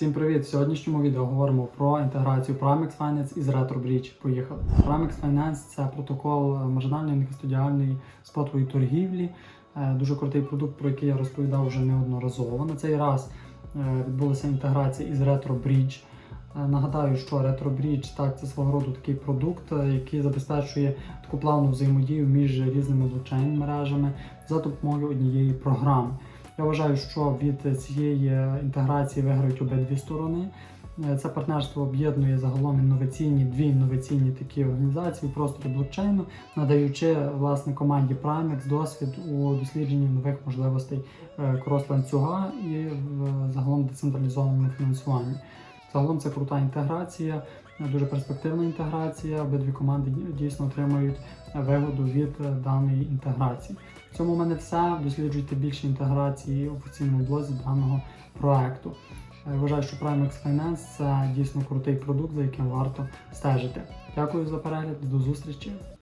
Всім привіт! В сьогоднішньому відео говоримо про інтеграцію Primex Finance із RetroBridge. Поїхали. Primex Finance це протокол маржинальної некастодіальної спотової торгівлі. Е, Дуже крутий продукт, про який я розповідав вже неодноразово. На цей раз е, відбулася інтеграція із RetroBridge. Е, Нагадаю, що RetroBridge так це свого роду такий продукт, який забезпечує таку плавну взаємодію між різними блокчейн мережами за допомогою однієї програми. Я вважаю, що від цієї інтеграції виграють обидві сторони. Е, Це партнерство об'єднує загалом інноваційні дві інноваційні такі організації просторі блокчейну, надаючи власне команді Primex досвід у дослідженні нових можливостей е, крос-ланцюга і в загалом децентралізованому фінансуванні. Загалом це крута інтеграція, дуже перспективна інтеграція. Обидві команди дійсно отримують вигоду від е, даної інтеграції. В цьому в мене все. Досліджуйте більше інтеграції в офіційному блозі даного проекту. Е, Вважаю, що Primex Finance це дійсно крутий продукт, за яким варто стежити. Дякую за перегляд, до зустрічі.